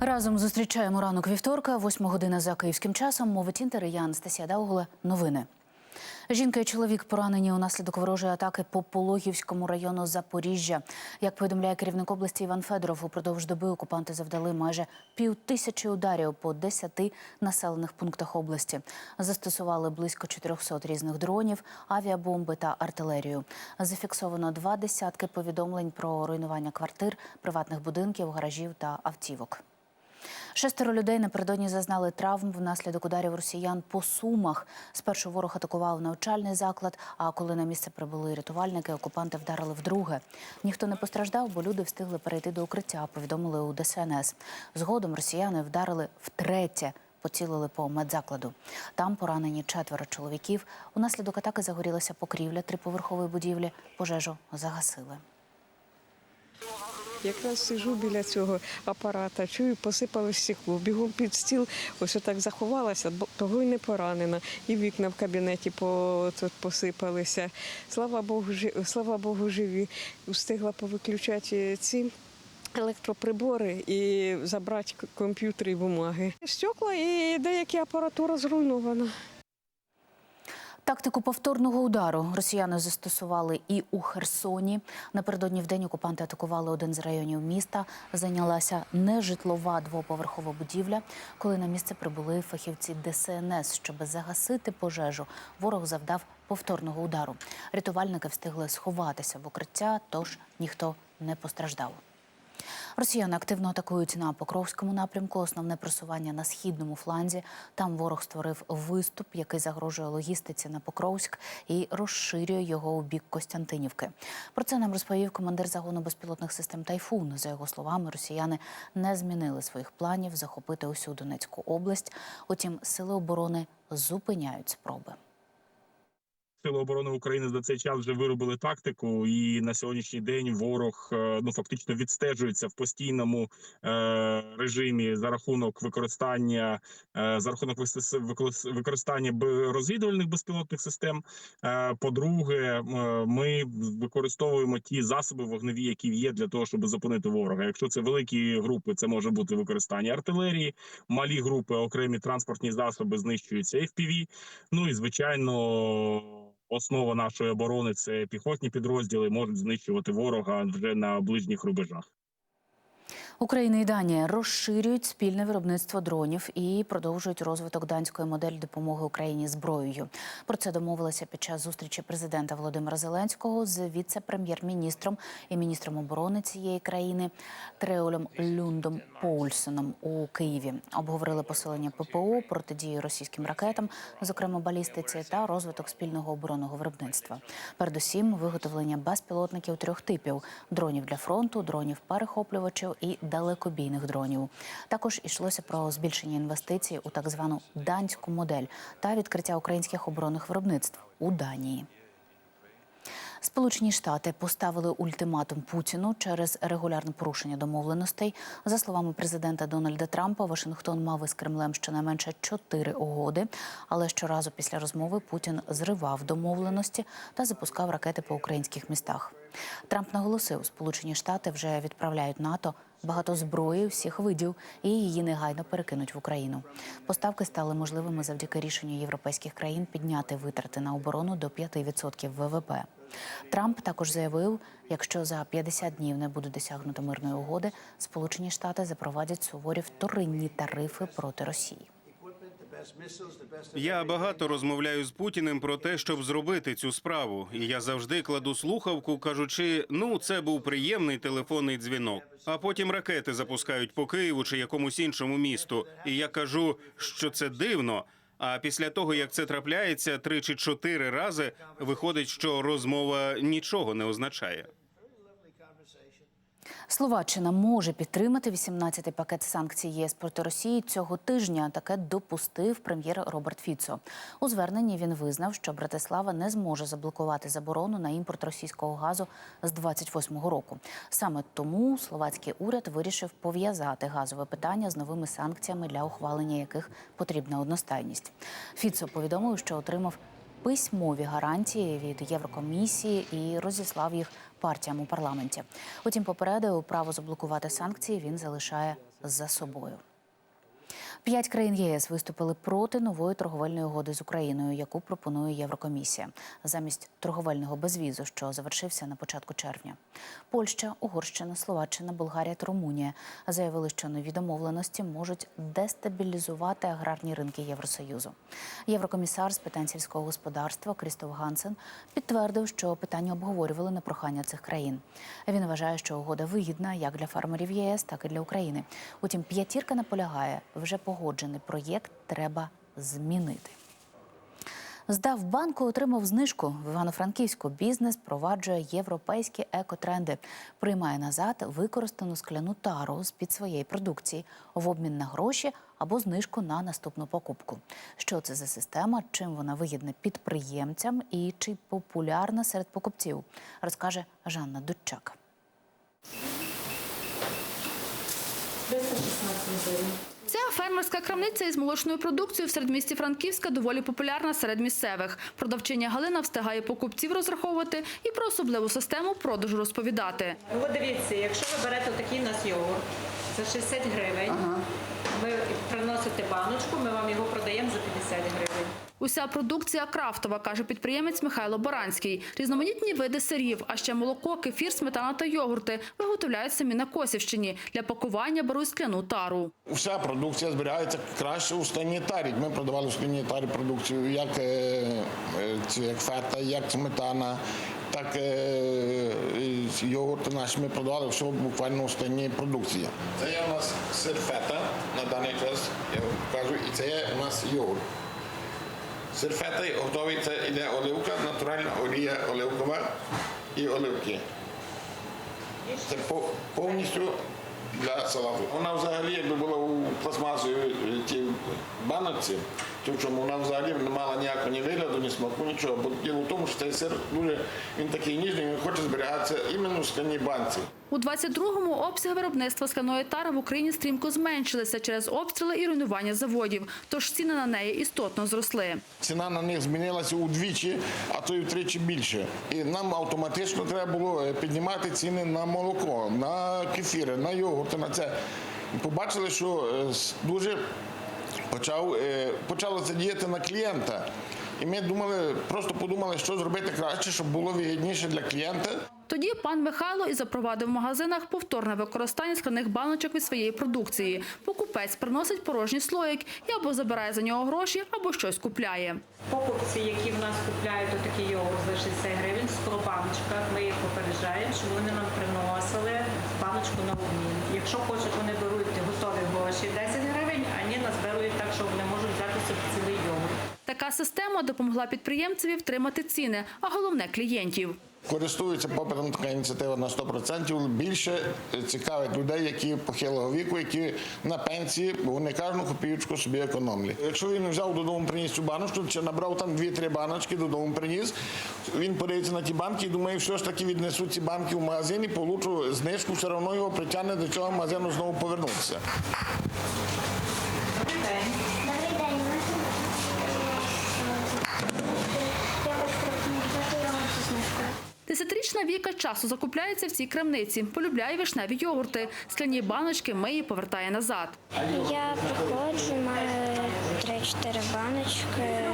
Разом зустрічаємо ранок вівторка, 8 година за київським часом. Мовить інтер я Анастасія Даугуле. Новини. Жінка і чоловік поранені унаслідок ворожої атаки по Пологівському району Запоріжжя. Як повідомляє керівник області Іван Федоров, упродовж доби окупанти завдали майже півтисячі ударів по 10 населених пунктах області. Застосували близько 400 різних дронів, авіабомби та артилерію. Зафіксовано два десятки повідомлень про руйнування квартир, приватних будинків, гаражів та автівок. Шестеро людей напередодні зазнали травм внаслідок ударів росіян по сумах. Спершу ворог атакував навчальний заклад. А коли на місце прибули рятувальники, окупанти вдарили вдруге. Ніхто не постраждав, бо люди встигли перейти до укриття. Повідомили у ДСНС. Згодом росіяни вдарили втретє. Поцілили по медзакладу. Там поранені четверо чоловіків. Унаслідок атаки загорілася покрівля триповерхової будівлі. Пожежу загасили. Якраз сижу біля цього апарата, чую, посипалось стекло. Бігом під стіл, ось отак заховалася, того й не поранена. І вікна в кабінеті посипалися. Слава Богу, слава Богу, живі. Встигла повиключати ці. Електроприбори і забрати комп'ютери і бумаги. Стекла і деякі апаратура зруйнована. Тактику повторного удару росіяни застосували і у Херсоні. Напередодні в день окупанти атакували один з районів міста. Зайнялася нежитлова двоповерхова будівля. Коли на місце прибули фахівці ДСНС, щоб загасити пожежу, ворог завдав повторного удару. Рятувальники встигли сховатися в укриття, тож ніхто не постраждав. Росіяни активно атакують на Покровському напрямку. Основне просування на східному фланзі. Там ворог створив виступ, який загрожує логістиці на Покровськ і розширює його у бік Костянтинівки. Про це нам розповів командир загону безпілотних систем Тайфун. За його словами, росіяни не змінили своїх планів захопити усю Донецьку область. Утім, сили оборони зупиняють спроби. Сили оборони України за цей час вже виробили тактику, і на сьогоднішній день ворог е, ну фактично відстежується в постійному е, режимі за рахунок використання е, за рахунок використання розвідувальних безпілотних систем. Е, по-друге, е, ми використовуємо ті засоби вогневі, які є для того, щоб зупинити ворога. Якщо це великі групи, це може бути використання артилерії, малі групи, окремі транспортні засоби знищуються FPV, Ну і звичайно, основа нашої оборони це піхотні підрозділи, можуть знищувати ворога вже на ближніх рубежах. Україна і Данія розширюють спільне виробництво дронів і продовжують розвиток данської моделі допомоги Україні зброєю. Про це домовилися під час зустрічі президента Володимира Зеленського з віце-прем'єр-міністром і міністром оборони цієї країни Треолем Люндом Поульсоном у Києві. Обговорили посилення ППО, протидію російським ракетам, зокрема балістиці, та розвиток спільного оборонного виробництва. Передусім, виготовлення безпілотників трьох типів: дронів для фронту, дронів перехоплювачів і далекобійних дронів. Також йшлося про збільшення інвестицій у так звану данську модель та відкриття українських оборонних виробництв у Данії. Сполучені Штати поставили ультиматум Путіну через регулярне порушення домовленостей. За словами президента Дональда Трампа, Вашингтон мав із Кремлем щонайменше чотири угоди. Але щоразу після розмови Путін зривав домовленості та запускав ракети по українських містах. Трамп наголосив, Сполучені Штати вже відправляють НАТО багато зброї всіх видів і її негайно перекинуть в Україну. Поставки стали можливими завдяки рішенню європейських країн підняти витрати на оборону до 5% ВВП. Трамп також заявив, якщо за 50 днів не буде досягнуто мирної угоди, Сполучені Штати запровадять суворі вторинні тарифи проти Росії. Я багато розмовляю з Путіним про те, щоб зробити цю справу. І я завжди кладу слухавку, кажучи: ну, це був приємний телефонний дзвінок. А потім ракети запускають по Києву чи якомусь іншому місту. І я кажу, що це дивно. А після того, як це трапляється три чи чотири рази, виходить, що розмова нічого не означає. Словаччина може підтримати 18-й пакет санкцій ЄС проти Росії цього тижня. Таке допустив прем'єр Роберт Фіцо. У зверненні він визнав, що Братислава не зможе заблокувати заборону на імпорт російського газу з 28-го року. Саме тому словацький уряд вирішив пов'язати газове питання з новими санкціями, для ухвалення яких потрібна одностайність. Фіцо повідомив, що отримав письмові гарантії від Єврокомісії і розіслав їх партіям у парламенті. Утім, попередив право заблокувати санкції він залишає за собою. П'ять країн ЄС виступили проти нової торговельної угоди з Україною, яку пропонує Єврокомісія, замість торговельного безвізу, що завершився на початку червня. Польща, Угорщина, Словаччина, Болгарія та Румунія заявили, що нові домовленості можуть дестабілізувати аграрні ринки Євросоюзу. Єврокомісар з питань сільського господарства Крістоф Гансен підтвердив, що питання обговорювали на прохання цих країн. Він вважає, що угода вигідна як для фермерів ЄС, так і для України. Утім, п'ятірка наполягає, вже погоджений проєкт треба змінити. Здав банку, отримав знижку. В Івано-Франківську бізнес впроваджує європейські екотренди. Приймає назад використану скляну тару з під своєї продукції в обмін на гроші або знижку на наступну покупку. Що це за система, чим вона вигідна підприємцям і чи популярна серед покупців, розкаже Жанна Дудчак. Ця фермерська крамниця із молочною продукцією в середмісті Франківська доволі популярна серед місцевих. Продавчиня Галина встигає покупців розраховувати і про особливу систему продажу розповідати. Ну, от дивіться, якщо ви берете такий у нас йогурт за 60 гривень, ви приносите баночку, ми вам його продаємо за 50 гривень. Уся продукція крафтова, каже підприємець Михайло Боранський. Різноманітні види сирів, а ще молоко, кефір, сметана та йогурти виготовляють самі на Косівщині. Для пакування беруть скляну тару. Вся продукція зберігається краще у стані тарі. Ми продавали в стані тарі продукцію, як, е, е, як фета, як сметана, так е, і йогурти наші ми продавали все буквально у стані продукції. Це є у нас сир фета на даний час, я кажу, і це є у нас йогурт. Сир готові, це йде оливка, натуральна олія оливкова і оливки. Це повністю для салату. Вона взагалі, якби була у пластмасовій тій баночці, то в чому вона взагалі не мала ніякого ні вигляду, ні смаку, нічого. Бо діло в тому, що цей сир дуже він такий ніжний, він хоче зберігатися іменно в скляній банці. У 22-му обсяги виробництва скляної тари в Україні стрімко зменшилися через обстріли і руйнування заводів, тож ціни на неї істотно зросли. Ціна на них змінилася удвічі, а то й втричі більше. І нам автоматично треба було піднімати ціни на молоко, на кефіри, на йогурти, на це. Побачили, що дуже почав, е, почало це діяти на клієнта. І ми думали, просто подумали, що зробити краще, щоб було вигідніше для клієнта. Тоді пан Михайло і запровадив в магазинах повторне використання скляних баночок від своєї продукції. Покупець приносить порожній слоїк і або забирає за нього гроші, або щось купляє. Покупці, які в нас купляють отакий йогурт за 60 гривень в баночках, ми їх попереджаємо, щоб вони нам приносили баночку на обмін. Якщо хочуть, вони беруть готові гроші 10 гривень, а ні, нас беруть так, що вони можуть взяти собі цілий йогурт. Така система допомогла підприємцеві втримати ціни, а головне клієнтів. Користуються попитом така ініціатива на 100%. Більше цікавить людей, які похилого віку, які на пенсії, бо вони кожну копійку собі економлять. Якщо він взяв додому, приніс цю баночку, чи набрав там 2-3 баночки додому приніс, він подивиться на ті банки і думає, все ж таки віднесу ці банки в магазин і получу знижку, все одно його притягне до цього магазину знову повернутися. Десятирічна Віка часу закупляється в цій крамниці, полюбляє вишневі йогурти. Скляні баночки миє, повертає назад. Я приходжу, маю 3-4 баночки,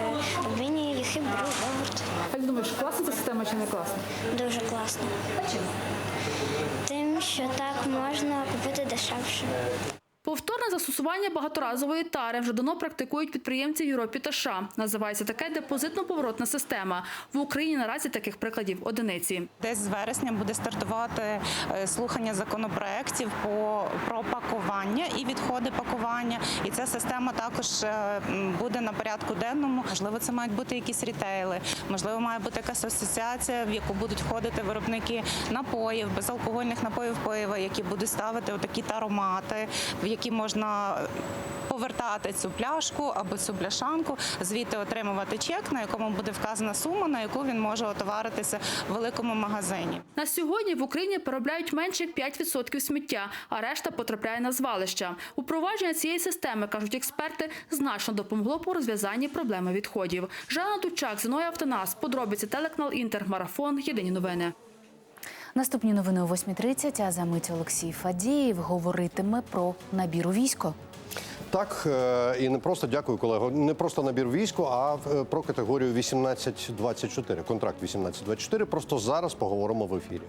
обмінюю їх і беру йогурт. Як думаєш, класна ця система чи не класна? Дуже класно. Тим, що так можна купити дешевше. Повторне застосування багаторазової тари вже давно практикують підприємці в Європі та США. Називається таке депозитно-поворотна система. В Україні наразі таких прикладів одиниці. Десь з вересня буде стартувати е, слухання законопроєктів по про пакування і відходи пакування. І ця система також е, буде порядку денному. Можливо, це мають бути якісь рітейли, можливо, має бути якась асоціація, в яку будуть входити виробники напоїв, безалкогольних напоїв пива, які будуть ставити отакі таромати, в які можна повертати цю пляшку або цю бляшанку, звідти отримувати чек, на якому буде вказана сума, на яку він може отоваритися в великому магазині. На сьогодні в Україні переробляють менше як 5% сміття, а решта потрапляє на звалища. Упровадження цієї системи, кажуть експерти, значно допомогло по розв'язанні проблеми відходів. Жанна Дучак, Зіноя Автонас, подробиці телеканал Інтер, Марафон, Єдині новини. Наступні новини о 8.30, а за мить Олексій Фадієв говоритиме про набір у військо. Так, е, і не просто дякую, колего. Не просто набір війську, а е, про категорію 18-24, контракт 18-24. Просто зараз поговоримо в ефірі.